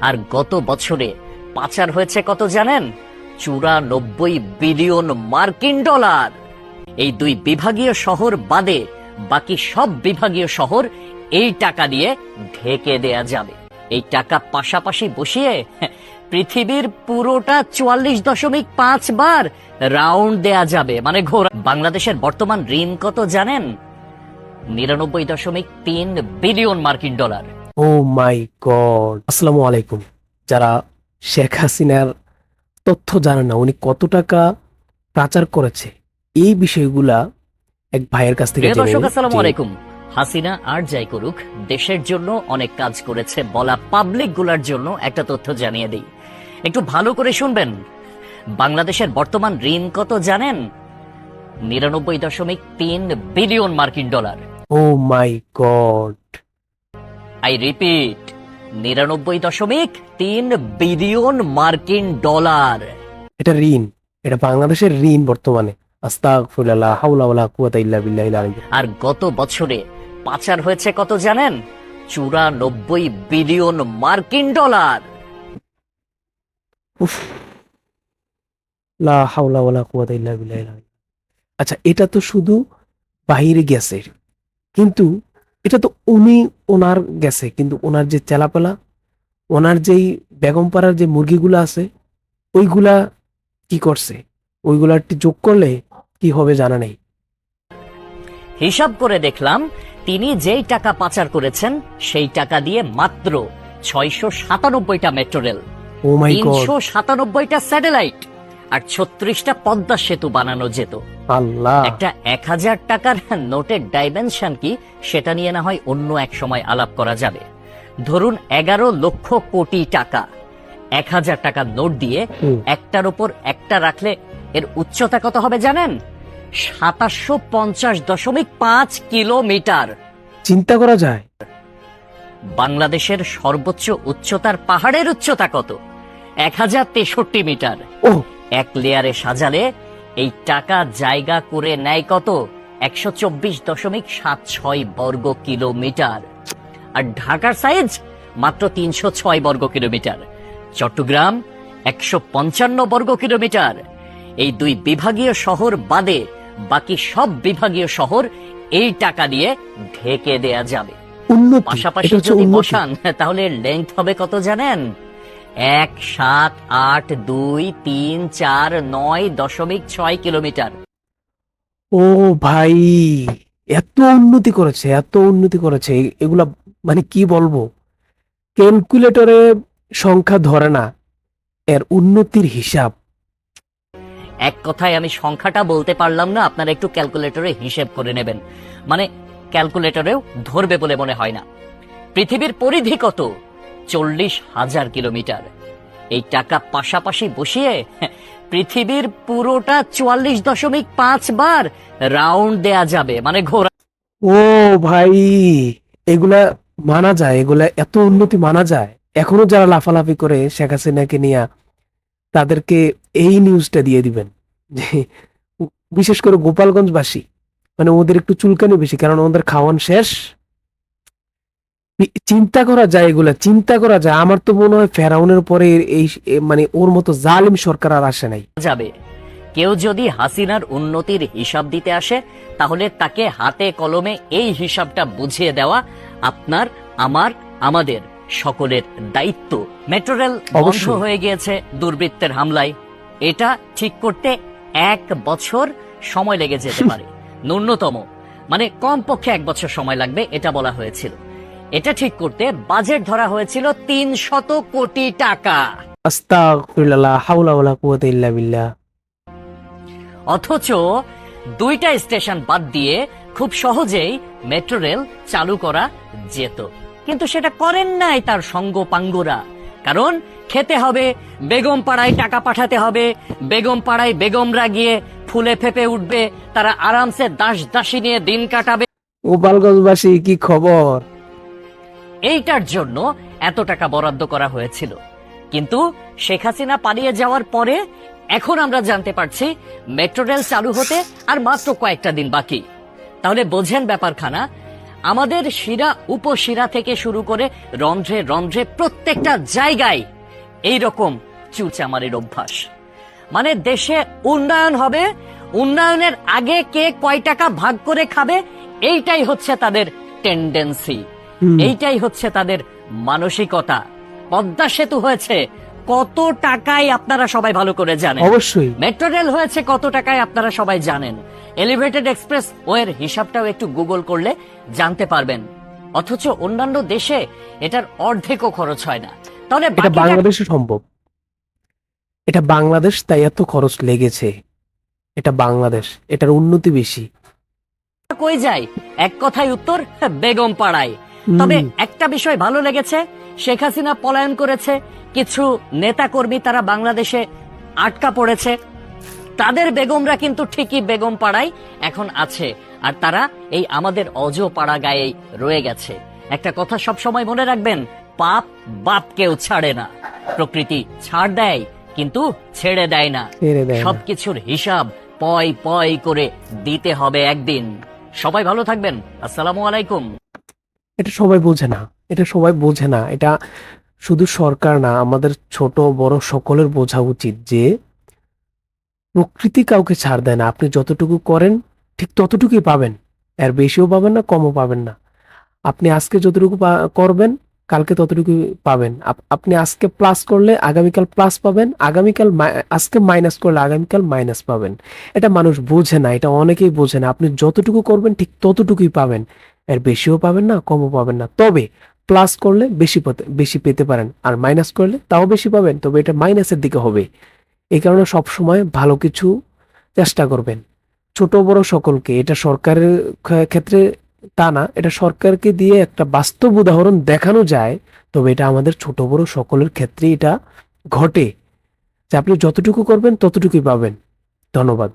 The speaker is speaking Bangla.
আর গত বছরে পাচার হয়েছে কত জানেন? চুরানব্বই বিলিয়ন মার্কিন ডলার। এই দুই বিভাগীয় শহর বাদে বাকি সব বিভাগীয় শহর এই টাকা দিয়ে ঢেকে দেয়া যাবে। এই টাকা পাশাপাশি বসিয়ে পৃথিবীর পুরোটা চুয়াল্লিশ দশমিক পাঁচ বার রাউন্ড দেয়া যাবে। মানে ঘোরা। বাংলাদেশের বর্তমান ঋণ কত জানেন? নিরানব্বই দশমিক তিন বিলিয়ন মার্কিন ডলার। ও মাই গড আসসালামু আলাইকুম। যারা শেখ হাসিনার তথ্য জানেন না উনি কত টাকা পাচার করেছে এই বিষয়গুলা এক ভাইয়ের কাছ থেকে জেনে দর্শক আসসালামু আলাইকুম। হাসিনা আর যাই করুক দেশের জন্য অনেক কাজ করেছে বলা পাবলিকগুলার জন্য একটা তথ্য জানিয়ে দিই। একটু ভালো করে শুনবেন। বাংলাদেশের বর্তমান ঋণ কত জানেন? নিরানব্বই দশমিক তিন বিলিয়ন মার্কিন dollar. Oh my God I repeat নিরানব্বই দশমিক তিন বিলিয়ন মার্কিন ডলার। এটা ঋণ এটা বাংলাদেশের ঋণ বর্তমানে। আস্তাগফিরুল্লাহ হাওলা ওয়ালা কুওয়াতা ইল্লা বিল্লাহিল আলিয়্যিল আর গত বছরে পাচার হয়েছে কত জানেন? চুরানব্বই বিলিয়ন মার্কিন ডলার। উফ লা হাওলা ওয়ালা কুওয়াতা ইল্লা বিল্লাহিল আলিয়্যিল আচ্ছা এটা তো শুধু বাহিরে গেছে কিন্তু এটা তো উনি ওনার গেছে কিন্তু ওনার যে চেলাপেলা ওনার যেই বেগমপাড়ার যে মুরগিগুলো আছে ওইগুলা কি করছে? ওইগুলা একটু যোগ করলে কি হবে জানা নেই। হিসাব করে দেখলাম তিনি যেই টাকা পাচার করেছেন সেই টাকা দিয়ে মাত্র ছয়শো সাতানব্বইটা metro rail oh my God তিনশো সাতানব্বইটা স্যাটেলাইট। আর ছত্রিশটা পদ্মা সেতু বানানো যেত। আল্লাহ। একটা এক হাজার টাকার নোটের ডাইমেনশন কি সেটা নিয়ে না হয় অন্য এক সময় আলাপ করা যাবে। ধরুন এগারো লক্ষ কোটি টাকা। এক হাজার টাকার নোট দিয়ে একটার উপর একটা রাখলে এর উচ্চতা কত হবে জানেন? সাতাশশো পঞ্চাশ দশমিক পাঁচ কিলোমিটার। চিন্তা করা যায়। বাংলাদেশের সর্বোচ্চ উচ্চতার পাহাড়ের উচ্চতা কত? এক হাজার তেষট্টি মিটার। ও এক লেয়ারে সাজালে এই টাকা জায়গা করে নেয় কত? একশো চব্বিশ দশমিক সাত ছয় বর্গ কিলোমিটার। আর ঢাকার সাইজ মাত্র তিনশো ছয় বর্গ কিলোমিটার। চট্টগ্রাম একশো পঞ্চান্ন বর্গ কিলোমিটার। এই দুই বিভাগীয় শহর বাদে বাকি সব বিভাগীয় শহর এই টাকা দিয়ে ঢেকে দেয়া যাবে। পাশাপাশি যদি বসান তাহলে লেন্থ হবে কত জানেন? এক সাত আট দুই তিন চার নয় দশমিক ছয় কিলোমিটার। ও ভাই এত উন্নতি করেছে এত উন্নতি করেছে। এগুলা মানে কি বলব? ক্যালকুলেটরে সংখ্যা ধরে না এর উন্নতির হিসাব। এক কথায় আমি সংখ্যাটা বলতে পারলাম না আপনারা একটু ক্যালকুলেটরে হিসেব করে নেবেন। মানে ক্যালকুলেটরেও ধরবে বলে মনে হয় না। পৃথিবীর পরিধি কত? চল্লিশ হাজার কিলোমিটার। এই টাকা পাশাপাশি বসিয়ে পৃথিবীর পুরোটা চুয়াল্লিশ দশমিক পাঁচ বার রাউন্ড দেয়া যাবে মানে ঘোরা। ও ভাই, এগুলা মানা যায়, এগুলা এত উন্নতি মানা যায়। এখনও যারা লাফালাফি করে শেখ হাসিনাকে নিয়ে তাদেরকে এই নিউজটা দিয়ে দিবেন। যে বিশেষ করে গোপালগঞ্জবাসী মানে ওদের একটু চুলকানি বেশি, কারণ ওদের খাওয়ান শেষ। চিন্তা করা যায় এগুলা চিন্তা করা যায়। আমার তো মনে হয় ফেরাউনের পরে এই মানে ওর মতো জালিম সরকার আর আসে নাই। যাবে। কেউ যদি হাসিনার উন্নতির হিসাব দিতে আসে তাহলে তাকে হাতে কলমে এই হিসাবটা বুঝিয়ে দেওয়া আপনার আমার আমাদের সকলের দায়িত্ব। মেট্রো রেল বন্ধ হয়ে গিয়েছে দুর্বৃত্তের হামলায়। এটা ঠিক করতে এক বছর সময় লেগে যেতে পারে। ন্যূনতম। মানে কমপক্ষে এক বছর সময় লাগবে এটা বলা হয়েছিল। এটা ঠিক করতে বাজেট ধরা হয়েছিল তিন শত কোটি টাকা। অথচ দুইটা স্টেশন বাদ দিয়ে খুব সহজেই মেট্রো রেল চালু করা যেত। কিন্তু সেটা করেন নাই তার সঙ্গ পাঙ্গুরা কারণ খেতে হবে বেগম পাড়ায় টাকা পাঠাতে হবে বেগম পাড়ায় বেগমরা গিয়ে ফুলে ফেপে উঠবে তারা আরামসে দাস দাসী নিয়ে দিন কাটাবে। গোপালগঞ্জবাসী কি খবর? এইটার জন্য এত টাকা বরাদ্দ করা হয়েছিল। কিন্তু শেখ হাসিনা পালিয়ে যাওয়ার পরে এখন আমরা জানতে পারছি মেট্রো রেল চালু হতে আর মাত্র কয়েকটা দিন বাকি। তাহলে বোঝেন ব্যাপারখানা, আমাদের শিরা উপশিরা থেকে শুরু করে রন্ধ্রে রন্ধ্রে প্রত্যেকটা জায়গায় এই রকম চুচামারির অভ্যাস। মানে দেশে উন্নয়ন হবে, উন্নয়নের আগে কে কয় টাকা ভাগ করে খাবে, এইটাই হচ্ছে তাদের টেন্ডেন্সি এইটাই হচ্ছে তাদের মানসিকতা। পদ্মা সেতু হয়েছে কত টাকায় আপনারা সবাই ভালো করে জানেন। অবশ্যই। মেট্রো রেল হয়েছে কত টাকায় আপনারা সবাই জানেন। এলিভেটেড এক্সপ্রেস ওয়ের হিসাবটাও একটু গুগল করলে জানতে পারবেন। অথচ অন্যান্য দেশে এটার অর্ধেকও খরচ হয় না। তাহলে এটা বাংলাদেশে সম্ভব। এটা বাংলাদেশ তাই এত খরচ লেগেছে। এটা বাংলাদেশ এটার উন্নতি বেশি। কই যায়? এক কথায় উত্তর বেগম পাড়ায় তবে একটা বিষয় ভালো লেগেছে শেখ হাসিনা পলায়ন করেছে কিছু নেতাকর্মী তারা বাংলাদেশে আটকা পড়েছে। তাদের বেগমরা কিন্তু ঠিকই বেগম পাড়ায় এখন আছে আর তারা এই আমাদের অজ পাড়া গায়ে রয়ে গেছে। একটা কথা সব সময় মনে রাখবেন পাপ বাপকেও ছাড়ে না। প্রকৃতি ছাড় দেয় কিন্তু ছেড়ে দেয় না। সবকিছুর হিসাব পয় পয় করে দিতে হবে একদিন। সবাই ভালো থাকবেন। আসসালামু আলাইকুম। এটা সবাই বোঝে না। এটা সবাই বোঝে না। এটা শুধু সরকার না, আমাদের ছোট, বড় সকলের বোঝা উচিত যে প্রকৃতি কাউকে ছাড় দেয় না। আপনি যতটুকু করেন, ঠিক ততটুকুই পাবেন। এর বেশিও পাবেন না, কমও পাবেন না। আপনি আজকে যতটুকু করবেন, কালকে ততটুকু পাবেন। আপ- আপনি আজকে প্লাস করলে আগামীকাল প্লাস পাবেন, আগামীকাল আজকে মাইনাস করলে আগামীকাল মাইনাস পাবেন। এটা মানুষ বোঝে না, এটা অনেকেই বোঝে না। আপনি যতটুকু করবেন, ঠিক ততটুকুই পাবেন। এর বেশিও পাবেন না, কমও পাবেন না। তবে প্লাস করলে বেশি বেশি পেতে পারেন। আর মাইনাস করলে তাও বেশি পাবেন। তবে এটা মাইনাসের দিকে হবে। এই কারণে সবসময় ভালো কিছু চেষ্টা করবেন। ছোট বড় সকলকে, এটা সরকারের ক্ষেত্রে তা না, এটা সরকারকে দিয়ে একটা বাস্তব উদাহরণ দেখানো যায়। তবে এটা আমাদের ছোট বড় সকলের ক্ষেত্রে এটা ঘটে। যে আপনি যতটুকু করবেন, ততটুকুই পাবেন। ধন্যবাদ।